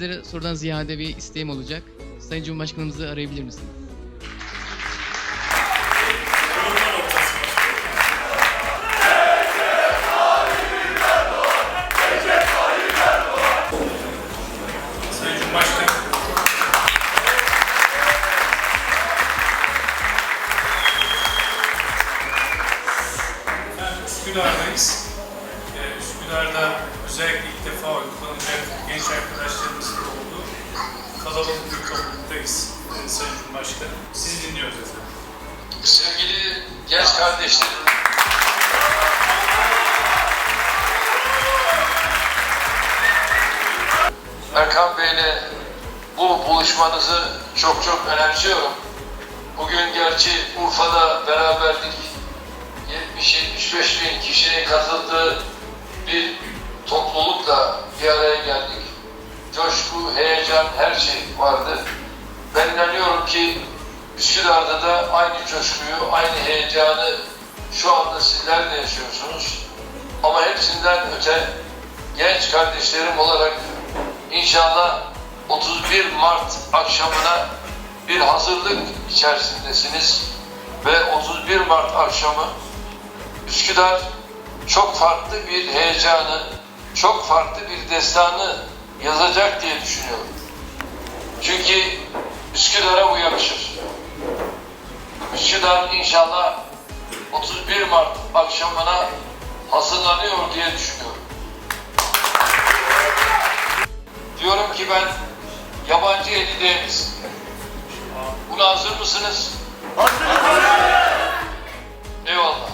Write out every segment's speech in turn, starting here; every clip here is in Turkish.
sizlere sorudan ziyade bir isteğim olacak. Sayın Cumhurbaşkanımızı arayabilir misiniz? Üsküdar'dayız. Ee, Üsküdar'da özellikle ilk defa oy kullanacak genç arkadaşlarımızın da olduğu kalabalık bir topluluktayız ee, Sayın Cumhurbaşkanım. Sizi dinliyoruz efendim. Sevgili genç kardeşlerim, Erkan Bey'le bu buluşmanızı çok çok önemsiyorum. Bugün gerçi Urfa'da beraberlik 70-75 bin kişinin katıldığı bir toplulukla bir araya geldik. Coşku, heyecan, her şey vardı. Ben inanıyorum ki Üsküdar'da da aynı coşkuyu, aynı heyecanı şu anda sizler de yaşıyorsunuz. Ama hepsinden öte genç kardeşlerim olarak inşallah 31 Mart akşamına bir hazırlık içerisindesiniz. Ve 31 Mart akşamı Üsküdar çok farklı bir heyecanı, çok farklı bir destanı yazacak diye düşünüyorum. Çünkü Üsküdar'a bu yakışır. Üsküdar inşallah 31 Mart akşamına hazırlanıyor diye düşünüyorum. Diyorum ki ben yabancı eli değiliz. Buna hazır mısınız? Eyvallah.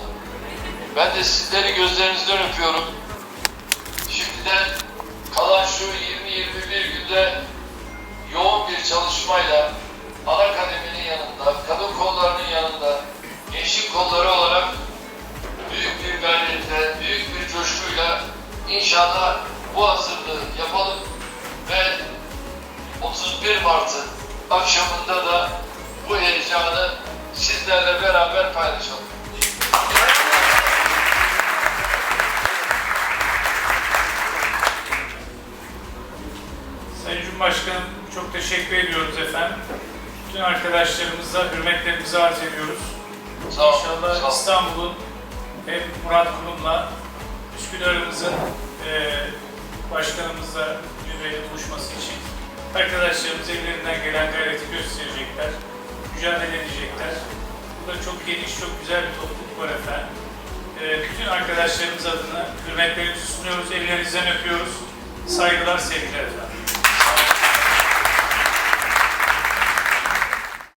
Ben de sizleri gözlerinizden öpüyorum. Şimdiden kalan şu 20-21 günde yoğun bir çalışmayla ana kademenin yanında, kadın kollarının yanında, gençlik kolları olarak büyük bir gayretle, büyük bir coşkuyla inşallah bu hazırlığı yapalım ve 31 Mart'ın akşamında da bu heyecanı sizlerle beraber paylaşalım. Sayın Cumhurbaşkanım çok teşekkür ediyoruz efendim. Bütün arkadaşlarımıza hürmetlerimizi arz ediyoruz. Sağ olun. İnşallah. İstanbul'un hem Murat Kurum'la Üsküdar'ımızın eee başkanımızla araya buluşması için arkadaşlarımız ellerinden gelen gayreti gösterecekler, mücadele edecekler. Bu da çok geniş, çok güzel bir topluluk var efendim. Eee, bütün arkadaşlarımız adına hürmetlerimizi sunuyoruz, ellerinizden öpüyoruz. Saygılar, sevgiler efendim.